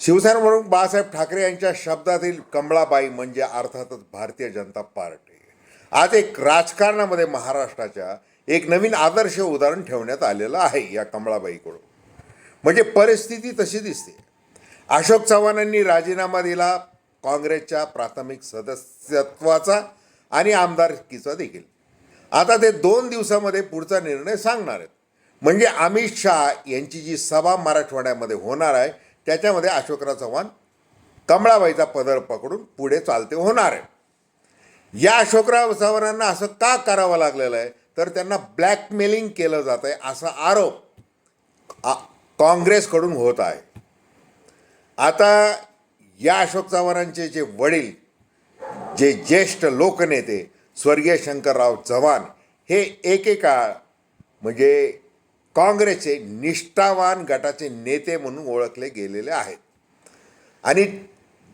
शिवसेना म्हणून बाळासाहेब ठाकरे यांच्या शब्दातील कमळाबाई म्हणजे अर्थातच भारतीय जनता पार्टी. आज एक राजकारणामध्ये महाराष्ट्राच्या एक नवीन आदर्श उदाहरण ठेवण्यात आलेलं आहे या कमळाबाईकडून. म्हणजे परिस्थिती तशी दिसते. अशोक चव्हाणांनी राजीनामा दिला काँग्रेसच्या प्राथमिक सदस्यत्वाचा आणि आमदारकीचा देखील. आता ते दोन दिवसामध्ये पुढचा निर्णय सांगणार आहेत. म्हणजे अमित शहा यांची जी सभा मराठवाड्यामध्ये होणार आहे त्याच्यामध्ये अशोकराव चव्हाण कमळाबाईचा पदर पकडून पुढे चालते होणार आहे. या अशोकराव चव्हाणांना असं का करावं लागलेलं आहे? तर त्यांना ब्लॅकमेलिंग केलं जात आहे असा आरोप काँग्रेसकडून होत आहे. आता या अशोक चव्हाणांचे जे वडील जे ज्येष्ठ लोकनेते स्वर्गीय शंकरराव चव्हाण हे एकेकाळ म्हणजे काँग्रेसचे निष्ठावान गटाचे नेते म्हणून ओळखले गेलेले आहेत. आणि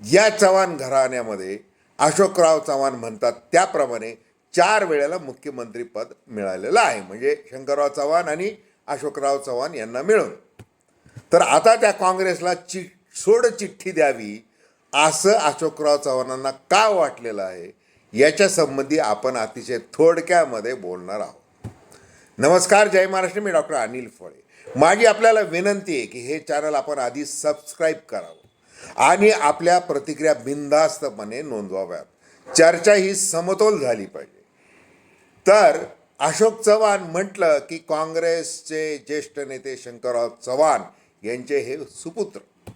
या चव्हाण घराण्यामध्ये अशोकराव चव्हाण म्हणतात त्याप्रमाणे चार वेळेला मुख्यमंत्रीपद मिळालेलं आहे. म्हणजे शंकरराव चव्हाण आणि अशोकराव चव्हाण यांना मिळून. तर आता त्या काँग्रेसला चि सोड चिठ्ठी द्यावी असं अशोकराव चव्हाणांना का वाटलेलं आहे याच्या संबंधी आपण अतिशय थोडक्यामध्ये बोलणार आहोत. नमस्कार जय महाराष्ट्र. मी डॉक्टर अनिल फळे. माझी आपल्याला विनंती आहे की हे चॅनल आपण आधी सबस्क्राईब करावं आणि आपल्या प्रतिक्रिया बिनधास्तपणे नोंदवाव्यात. चर्चा ही समतोल झाली पाहिजे. तर अशोक चव्हाण म्हटलं की काँग्रेसचे ज्येष्ठ नेते शंकरराव चव्हाण यांचे हे सुपुत्र.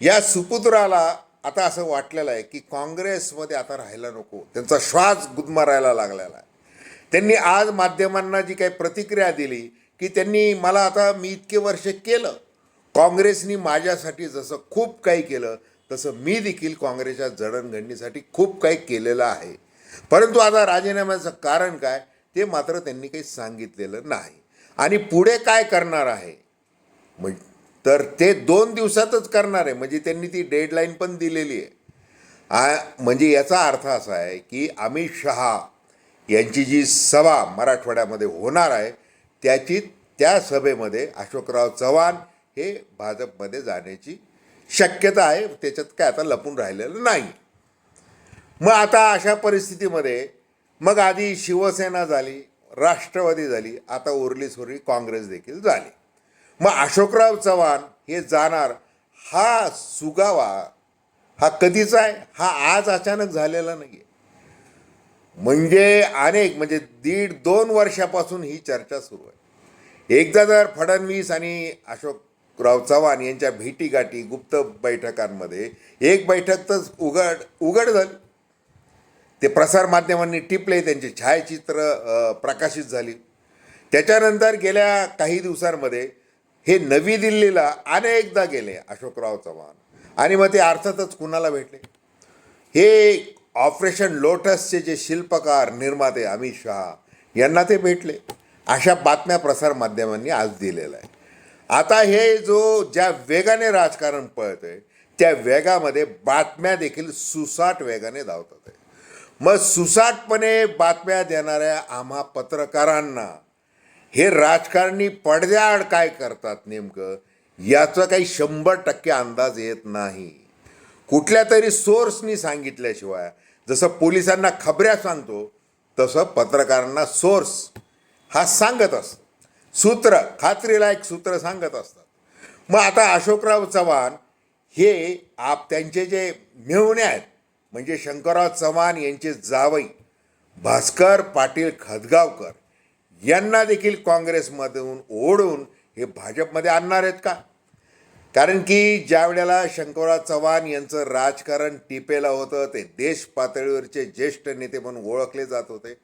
या सुपुत्राला आता असं वाटलेलं आहे की काँग्रेसमध्ये आता राहायला नको. त्यांचा श्वास गुदमरायला लागलेला आहे. त्यांनी आज माध्यमांना जी काही प्रतिक्रिया दिली की त्यांनी मला आता मी इतके वर्ष केलं. काँग्रेसनी माझ्यासाठी जसं खूप काही केलं तसं मी देखील काँग्रेसच्या जडणघडणीसाठी खूप काही केलेलं आहे. परंतु आता राजीनाम्याचं कारण काय ते मात्र त्यांनी काही सांगितलेलं नाही. आणि पुढे काय करणार आहे? मग तर ते दोन दिवसातच करणार आहे. म्हणजे त्यांनी ती डेडलाईन पण दिलेली आहे. म्हणजे याचा अर्थ असा आहे की अमित शहा यांची जी सभा मराठवाड्यामध्ये होणार आहे त्याची त्या सभेमध्ये अशोकराव चव्हाण हे भाजपमध्ये जाण्याची शक्यता आहे. त्याच्यात काय आता लपून राहिलेलं नाही. मग आता अशा परिस्थितीमध्ये मग आधी शिवसेना झाली राष्ट्रवादी झाली आता उरली सुरली काँग्रेस देखील झाली. मग अशोकराव चव्हाण हे जाणार हा सुगावा हा कधीचा आहे? हा आज अचानक झालेला नाही आहे म्हणजे अनेक म्हणजे दीड दोन वर्षापासून ही चर्चा सुरू आहे. एकदा जर फडणवीस आणि अशोकराव चव्हाण यांच्या भेटीगाठी गुप्त बैठकांमध्ये एक बैठक तर उघड उघड झाली. ते प्रसारमाध्यमांनी टिपले त्यांचे छायाचित्र प्रकाशित झाली. त्याच्यानंतर गेल्या काही दिवसांमध्ये हे नवी दिल्लीला अनेकदा गेले अशोकराव चव्हाण. आणि मग ते अर्थातच कुणाला भेटले? हे ऑपरेशन लोटसचे जे शिल्पकार निर्माते अमित शहा यांना ते भेटले. अशा बातम्या प्रसारमाध्यमांनी आज दिलेल्या आहे आता हे जो ज्या वेगाने राजकारण पळत आहे त्या वेगामध्ये बातम्या देखील सुसाट वेगाने धावतात. आहे मग सुसाटपणे बातम्या देणाऱ्या आम्हा पत्रकारांना हे राजकारणी पडद्याआड काय करतात नेमकं याचा काही शंभर टक्के अंदाज येत नाही. कुठल्या तरी सोर्सनी सांगितल्याशिवाय जसं पोलिसांना खबऱ्या सांगतो तसं पत्रकारांना सोर्स हा सांगत असतो. सूत्र खात्रीलायक सूत्र सांगत असतात. मग आता अशोकराव चव्हाण हे आप त्यांचे जे मेहुणे आहेत म्हणजे शंकरराव चव्हाण यांचे जावई भास्कर पाटील खदगावकर यांना देखील काँग्रेसमधून ओढून हे भाजपमध्ये आणणार आहेत का? कारण की ज्या वेळेला शंकरराव चव्हाण यांचं राजकारण टिपेला होतं ते देश पातळीवरचे ज्येष्ठ नेते म्हणून ओळखले जात होते.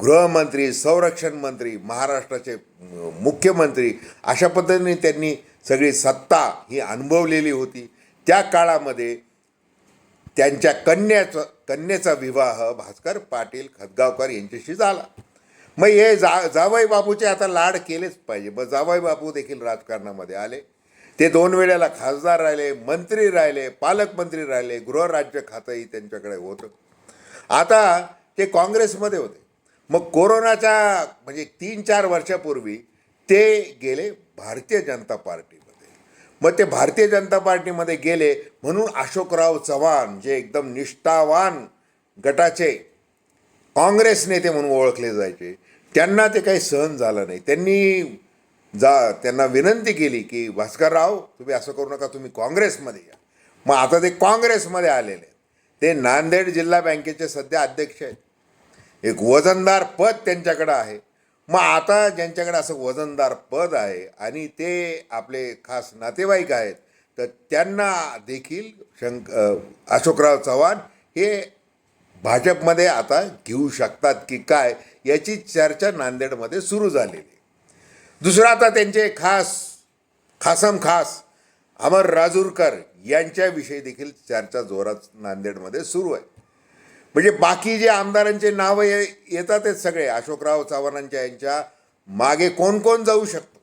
गृहमंत्री संरक्षण मंत्री महाराष्ट्राचे मुख्यमंत्री अशा पद्धतीने त्यांनी सगळी सत्ता ही अनुभवलेली होती. त्या काळामध्ये त्यांच्या कन्याचं कन्येचा विवाह भास्कर पाटील खदगावकर यांच्याशी झाला. मग हे जा जावई बापूचे आता लाड केलेच पाहिजे. मग जावई बापू देखील राजकारणामध्ये आले. ते दोन वेळेला खासदार राहिले मंत्री राहिले पालकमंत्री राहिले गृहराज्य खातंही त्यांच्याकडे होतं. आता ते काँग्रेसमध्ये होते. मग कोरोनाच्या म्हणजे तीन चार वर्षापूर्वी ते गेले भारतीय जनता पार्टीमध्ये. मग ते भारतीय जनता पार्टीमध्ये गेले म्हणून अशोकराव चव्हाण जे एकदम निष्ठावान गटाचे काँग्रेस नेते म्हणून ओळखले जायचे त्यांना ते काही सहन झालं नाही. त्यांनी जा त्यांना विनंती केली की भास्करराव तुम्ही असं करू नका तुम्ही काँग्रेसमध्ये या मग आता ते काँग्रेसमध्ये आलेले आहेत. ते नांदेड जिल्हा बँकेचे सध्या अध्यक्ष आहेत एक वजनदार पद त्यांच्याकडं आहे मग आता ज्यांच्याकडे असं वजनदार पद आहे आणि ते आपले खास नातेवाईक आहेत तर त्यांना देखील शंक अशोकराव चव्हाण हे भाजपमध्ये आता घेऊ शकतात की काय याची चर्चा नांदेडमध्ये सुरू झालेली आहे. दुसरं आता त्यांचे खास खासम खास अमर राजूरकर यांच्याविषयी देखील चर्चा जोरात नांदेडमध्ये सुरू आहे. म्हणजे बाकी जे आमदारांचे नावं ये येतातच सगळे अशोकराव चव्हाणांच्या यांच्या मागे कोण कोण जाऊ शकतं?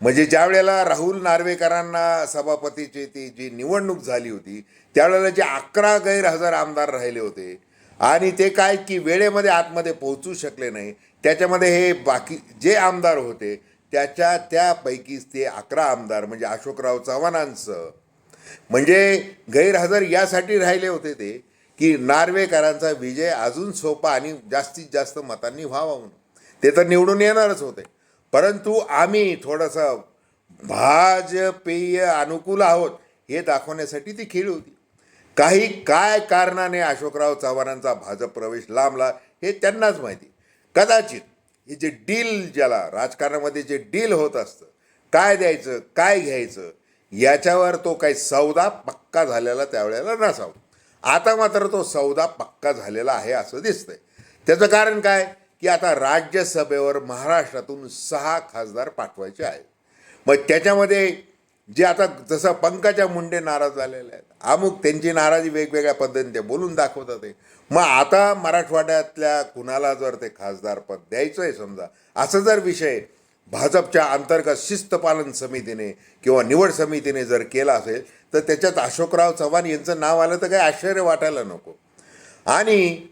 म्हणजे ज्या वेळेला राहुल नार्वेकरांना सभापतीची ती जी निवडणूक झाली होती त्यावेळेला जे अकरा गैरहजर आमदार राहिले होते आणि ते काय की वेळेमध्ये आतमध्ये पोहोचू शकले नाही त्याच्यामध्ये हे बाकी जे आमदार होते त्याच्या त्यापैकीच ते अकरा आमदार म्हणजे अशोकराव चव्हाणांचं म्हणजे गैरहजर यासाठी राहिले होते ते की नार्वेकरांचा विजय अजून सोपा आणि जास्तीत जास्त मतांनी व्हावा म्हणून. ते तर निवडून येणारच होते. परंतु आम्ही थोडंसं भाजपेय अनुकूल आहोत हे दाखवण्यासाठी ती खेळी होती. काही काय कारणाने अशोकराव चव्हाणांचा भाजप प्रवेश लांबला हे त्यांनाच माहिती. कदाचित हे जे डील ज्याला राजकारणामध्ये जे डील होत असतं काय द्यायचं काय घ्यायचं याच्यावर तो काही सौदा पक्का झालेला त्यावेळेला नसावा. आता मात्र तो सौदा पक्का झालेला आहे असं दिसतंय. त्याचं कारण काय? की आता राज्यसभेवर महाराष्ट्रातून सहा खासदार पाठवायचे आहेत. मग त्याच्यामध्ये जे आता जसं पंकजा मुंडे नाराज झालेले आहेत अमुक त्यांची नाराजी वेगवेगळ्या पद्धतीने ते बोलून दाखवतात ते. मग आता मराठवाड्यातल्या कुणाला जर ते खासदार पद द्यायचं आहे समजा असं जर विषय भाजपच्या अंतर्गत शिस्तपालन समितीने किंवा निवड समितीने जर केला असेल तर त्याच्यात अशोकराव चव्हाण यांचं नाव आलं तर काही आश्चर्य वाटायला नको. आणि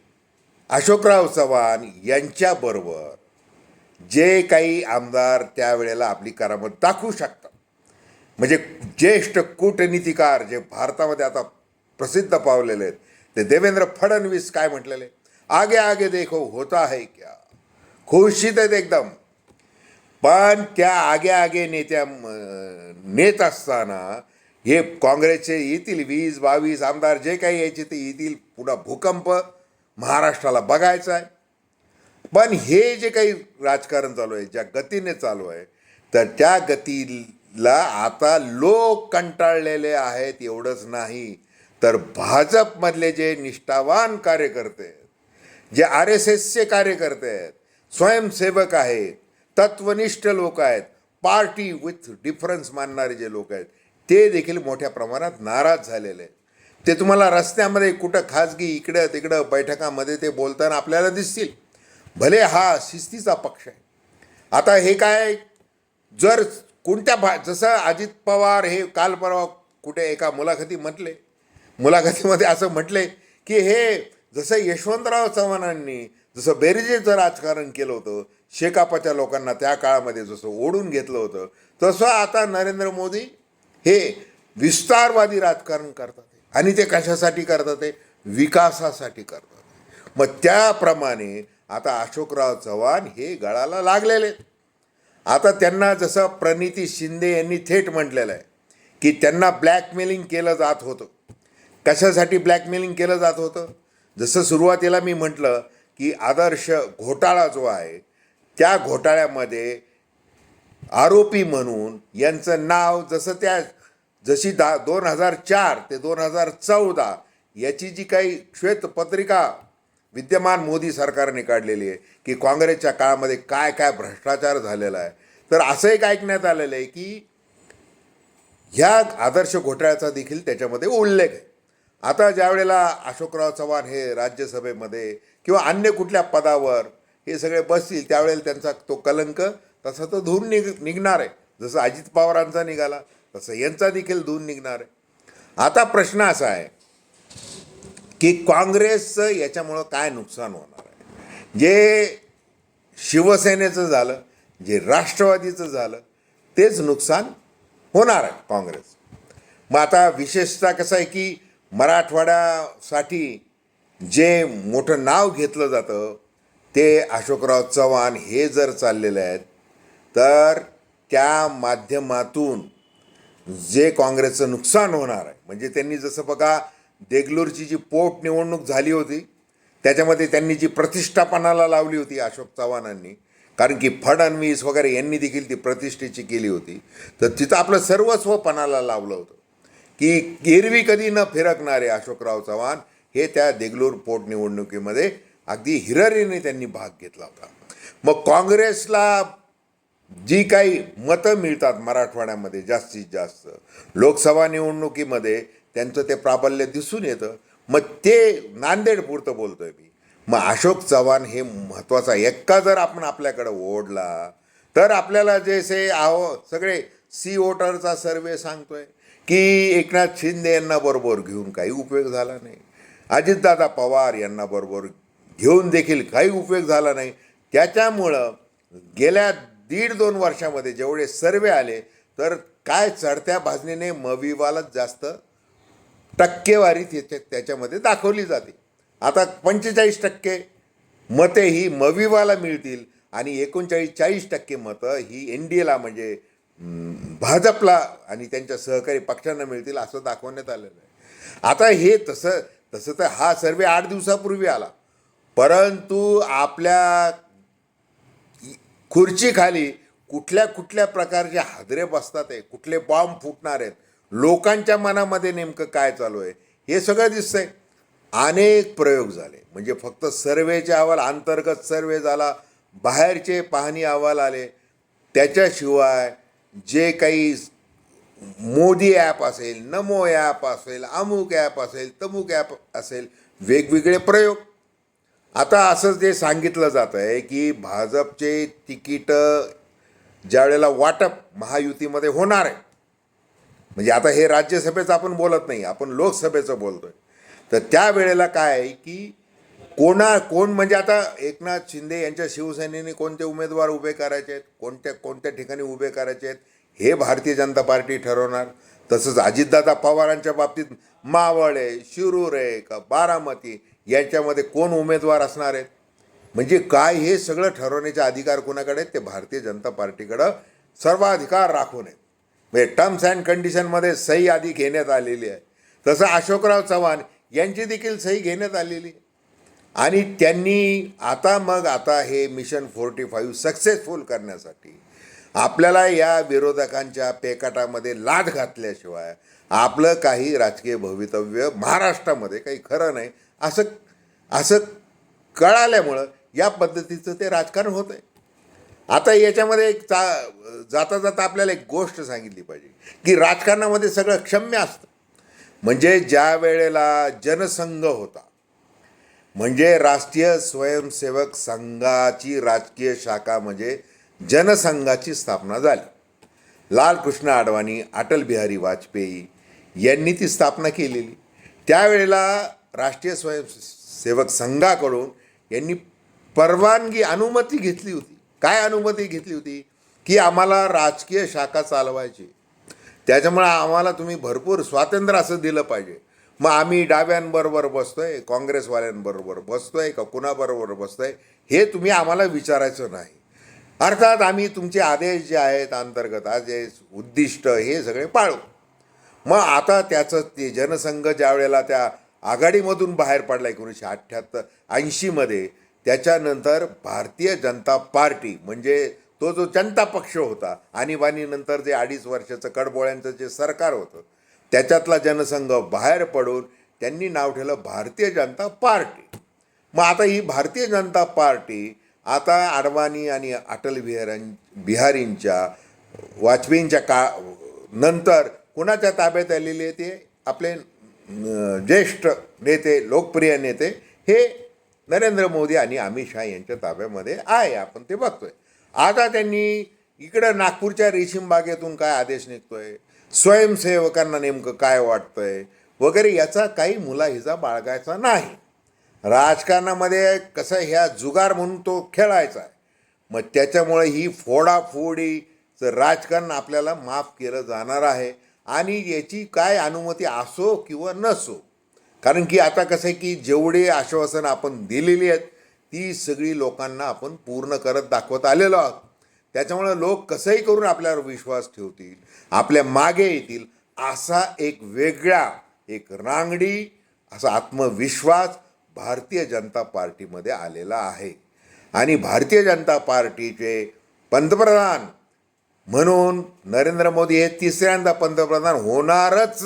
अशोकराव चव्हाण यांच्याबरोबर जे काही आमदार त्यावेळेला आपली करामत दाखवू शकतात. म्हणजे ज्येष्ठ कूटनीतिकार जे भारतामध्ये आता प्रसिद्ध पावलेले आहेत ते देवेंद्र फडणवीस काय म्हटलेले? आगे आगे देखो होता है क्या? खुशीत आहेत एकदम. पण त्या आगे आगे नेत्या नेत असताना हे काँग्रेसचे येतील वीस बावीस आमदार जे काही यायचे ते येतील पुन्हा भूकंप महाराष्ट्राला बघायचा आहे. पण हे जे काही राजकारण चालू आहे ज्या गतीने चालू आहे तर त्या गतीला आता लोक कंटाळलेले आहेत एवढंच नाही. तर भाजपमधले जे निष्ठावान कार्यकर्ते आहेत जे आर एस एसचे कार्यकर्ते आहेत स्वयंसेवक आहेत तत्वनिष्ठ लोक आहेत पार्टी विथ डिफरन्स मानणारे जे लोक आहेत ते देखील मोठ्या प्रमाणात नाराज झालेले आहेत. ते तुम्हाला रस्त्यामध्ये कुठं खाजगी इकडं तिकडं बैठकामध्ये ते बोलताना आपल्याला दिसतील. भले हा शिस्तीचा पक्ष आहे. आता हे काय जर कोणत्या भा जसं अजित पवार हे काल परवा कुठे एका मुलाखती म्हटले मुलाखतीमध्ये असं म्हटले की हे जसं यशवंतराव चव्हाणांनी जसं बेरजेचं राजकारण केलं होतं शेकापाच्या लोकांना त्या काळामध्ये जसं ओढून घेतलं होतं तसं आता नरेंद्र मोदी हे विस्तारवादी राजकारण करतात आणि ते कशासाठी करतात? ते विकासासाठी करतात. मग त्याप्रमाणे आता अशोकराव चव्हाण हे गळाला लागलेले आहेत. आता त्यांना जसं प्रणिती शिंदे यांनी थेट म्हटलेलं आहे की त्यांना ब्लॅकमेलिंग केलं जात होतं. कशासाठी ब्लॅकमेलिंग केलं जात होतं? जसं सुरुवातीला मी म्हटलं की आदर्श घोटाळा जो आहे त्या घोटाळ्यामध्ये आरोपी म्हणून यांचं नाव जसं त्या जशी दा दोन हजार चार ते दोन हजार चौदा याची जी काही श्वेतपत्रिका विद्यमान मोदी सरकारने काढलेली आहे की काँग्रेसच्या काळामध्ये काय काय भ्रष्टाचार झालेला आहे. तर असं एक ऐकण्यात आलेलं आहे की ह्या आदर्श घोटाळ्याचा देखील त्याच्यामध्ये उल्लेख आहे. आता ज्या वेळेला अशोकराव चव्हाण हे राज्यसभेमध्ये किंवा अन्य कुठल्या पदावर हे सगळे बसतील त्यावेळेला त्यांचा तो कलंक तसा तो धुवून निघ निघणार आहे. जसं अजित पवारांचा निघाला तसं यांचा देखील धुवून निघणार आहे. आता प्रश्न असा आहे की काँग्रेसचं याच्यामुळं काय नुकसान होणार आहे? जे शिवसेनेचं झालं जे राष्ट्रवादीचं झालं तेच नुकसान होणार आहे काँग्रेस. मग आता विशेषतः कसं आहे की मराठवाड्यासाठी जे मोठं नाव घेतलं जातं ते अशोकराव चव्हाण हे जर चाललेले आहेत तर त्या माध्यमातून जे काँग्रेसचं नुकसान होणार आहे म्हणजे त्यांनी जसं बघा देगलूरची जी पोटनिवडणूक झाली होती त्याच्यामध्ये त्यांनी जी प्रतिष्ठापनाला लावली होती अशोक चव्हाणांनी कारण की फडणवीस वगैरे यांनी देखील ती प्रतिष्ठेची केली होती तर तिथं आपलं सर्वस्व पणाला लावलं होतं. की गिरवी कधी न फिरकणारे अशोकराव चव्हाण हे त्या देगलूर पोटनिवडणुकीमध्ये अगदी हिररीने त्यांनी भाग घेतला होता. मग काँग्रेसला जी काही मतं मिळतात मराठवाड्यामध्ये जास्तीत जास्त लोकसभा निवडणुकीमध्ये त्यांचं ते प्राबल्य दिसून येतं. मग ते नांदेडपुरतं बोलतोय मी. मग अशोक चव्हाण हे महत्त्वाचा एक्का जर आपण आपल्याकडं ओढला तर आपल्याला जसे आहो सगळे सी वोटरचा सर्वे सांगतोय. की एकनाथ शिंदे यांना बरोबर घेऊन काही उपयोग झाला नाही. अजितदादा पवार यांना बरोबर घेऊन देखील काही उपयोग झाला नाही. त्याच्यामुळं गेल्या दीड दोन वर्षामध्ये जेवढे सर्वे आले तर काय चढत्या भाजणीने मविवालाच जास्त टक्केवारी त्याच्या त्याच्यामध्ये दाखवली जाते. आता पंचेचाळीस टक्के मते ही मविवाला मिळतील आणि एकोणचाळीस चाळीस टक्के मतं ही एन डी एला म्हणजे भाजपला आणि त्यांच्या सहकारी पक्षांना मिळतील असं दाखवण्यात आलेलं आहे. आता हे तसं तसं तर हा सर्वे आठ दिवसापूर्वी आला. परंतु आपल्या खुर्चीखाली कुठल्या कुठल्या प्रकारचे हादरे बसतात आहे कुठले बॉम्ब फुटणार आहेत लोकांच्या मनामध्ये नेमकं काय चालू आहे हे सगळं दिसतंय. अनेक प्रयोग झाले. म्हणजे फक्त सर्वेचे अहवाल अंतर्गत सर्वे झाला बाहेरचे पाहणी अहवाल आले. त्याच्याशिवाय जे काही मोदी ॲप असेल नमो ॲप असेल अमुक ॲप असेल तमुक ॲप असेल वेगवेगळे प्रयोग. आता असं जे सांगितलं जातं आहे की भाजपचे तिकीटं ज्या वेळेला वाटप महायुतीमध्ये होणार आहे म्हणजे आता हे राज्यसभेचं आपण बोलत नाही आपण लोकसभेचं बोलतोय. तर त्यावेळेला काय आहे की कोणा कोण म्हणजे आता एकनाथ शिंदे यांच्या शिवसेनेने कोणते उमेदवार उभे करायचे आहेत? कोणत्या कोणत्या ठिकाणी उभे करायचे आहेत? हे भारतीय जनता पार्टी ठरवणार. तसंच अजितदादा पवारांच्या बाबतीत मावळ आहे शिरूर आहे का बारामती यांच्यामध्ये कोण उमेदवार असणार आहेत? म्हणजे काय हे सगळं ठरवण्याचे अधिकार कोणाकडे आहेत? ते भारतीय जनता पार्टीकडं सर्वाधिकार राखून आहेत. म्हणजे टर्म्स अँड कंडिशनमध्ये सही आधी घेण्यात आलेली आहे. तसं अशोकराव चव्हाण यांची देखील सही घेण्यात आलेली आहे. आणि त्यांनी आता मग आता हे मिशन फोर्टी फाईव्ह सक्सेसफुल करण्यासाठी आपल्याला या विरोधकांच्या पेकाटामध्ये लाद घातल्याशिवाय आपलं काही राजकीय भवितव्य महाराष्ट्रामध्ये काही खरं नाही असं असं कळाल्यामुळं या पद्धतीचं ते राजकारण होतं आहे. आता याच्यामध्ये एक चा जाता जाता आपल्याला एक गोष्ट सांगितली पाहिजे की राजकारणामध्ये सगळं क्षम्य असतं. म्हणजे ज्या वेळेला जनसंघ होता म्हणजे राष्ट्रीय स्वयंसेवक संघाची राजकीय शाखा म्हणजे जनसंघाची स्थापना झाली. लालकृष्ण अडवाणी अटल बिहारी वाजपेयी यांनी ती स्थापना केलेली. त्यावेळेला राष्ट्रीय स्वयंसेवक संघाकडून यांनी परवानगी अनुमती घेतली होती. काय अनुमती घेतली होती? की आम्हाला राजकीय शाखा चालवायची त्याच्यामुळे आम्हाला तुम्ही भरपूर स्वातंत्र्य असं दिलं पाहिजे. मग आम्ही डाव्यांबरोबर बसतोय काँग्रेसवाल्यांबरोबर बसतोय का कुणाबरोबर बसतोय हे तुम्ही आम्हाला विचारायचं नाही. अर्थात आम्ही तुमचे आदेश जे आहेत अंतर्गत आदेश उद्दिष्ट हे सगळे पाळू. मग आता त्याचं ते जनसंघ ज्या वेळेला त्या आघाडीमधून बाहेर पडला एकोणीसशे अठ्ठ्याहत्तर ऐंशीमध्ये त्याच्यानंतर भारतीय जनता पार्टी म्हणजे तो जो जनता पक्ष होता आणीबाणीनंतर जे अडीच वर्षाचं कडबोळ्यांचं जे सरकार होतं त्याच्यातला जनसंघ बाहेर पडून त्यांनी नाव ठेवलं भारतीय जनता पार्टी. मग आता ही भारतीय जनता पार्टी आता अडवाणी आणि अटल बिहारां बिहारींच्या वाजपेयींच्या का नंतर कुणाच्या ताब्यात आलेले आहे ते? आपले ज्येष्ठ नेते लोकप्रिय नेते हे नरेंद्र मोदी आणि अमित शहा यांच्या ताब्यामध्ये आहे. आपण ते बघतोय. आता त्यांनी इकडं नागपूरच्या रेशीमबागेतून काय आदेश निघतोय? स्वयंसेवकांना नेमकं काय वाटतंय? वगैरे याचा काही मुलाहिजा बाळगायचा नाही. राजकारणामध्ये कसं ह्या जुगार म्हणून तो खेळायचा आहे. मग त्याच्यामुळे ही फोडाफोडीचं राजकारण आपल्याला माफ केलं जाणार आहे. आणि याची काय अनुमती असो किंवा नसो. कारण की आता कसं आहे की जेवढे आश्वासनं आपण दिलेली आहेत ती सगळी लोकांना आपण पूर्ण करत दाखवत आलेलो आहोत. त्याच्यामुळं लोक कसंही करून आपल्यावर विश्वास ठेवतील आपल्या मागे येतील असा एक वेगळा एक रांगडी असा आत्मविश्वास भारतीय जनता पार्टीमध्ये आलेला आहे. आणि भारतीय जनता पार्टीचे पंतप्रधान म्हणून नरेंद्र मोदी हे तिसऱ्यांदा पंतप्रधान होणारच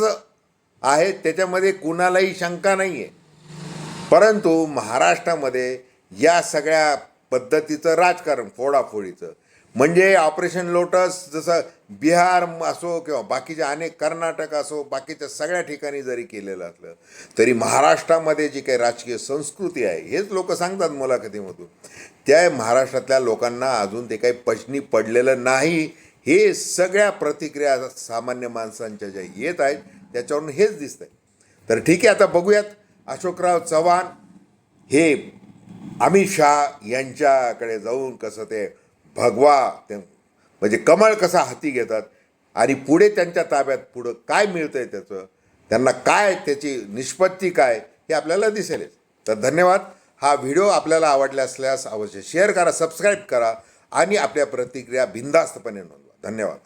आहेत. त्याच्यामध्ये कुणालाही शंका नाही आहे परंतु महाराष्ट्रामध्ये या सगळ्या पद्धतीचं राजकारण फोडाफोडीचं म्हणजे ऑपरेशन लोटस जसं बिहार असो किंवा बाकीच्या अनेक कर्नाटक असो बाकीच्या सगळ्या ठिकाणी जरी केलेलं असलं तरी महाराष्ट्रामध्ये जी काही राजकीय संस्कृती आहे हेच लोक सांगतात मुलाखतीमधून. त्या महाराष्ट्रातल्या लोकांना अजून ते काही पचनी पडलेलं नाही. हे सगळ्या प्रतिक्रिया सामान्य माणसांच्या ज्या येत आहेत त्याच्यावरून हेच दिसतंय. तर ठीक आहे आता बघूयात. अशोकराव चव्हाण हे अमित शहा यांच्याकडे जाऊन कसं ते भगवा ते म्हणजे कमळ कसा हाती घेतात आणि पुढे त्यांच्या ताब्यात पुढं काय मिळतं आहे त्याचं त्यांना काय त्याची निष्पत्ती काय हे आपल्याला दिसेलच तर धन्यवाद. हा व्हिडिओ आपल्याला आवडला असल्यास अवश्य शेअर करा सबस्क्राईब करा आणि आपल्या प्रतिक्रिया बिनधास्तपणे नोंदवा. धन्यवाद.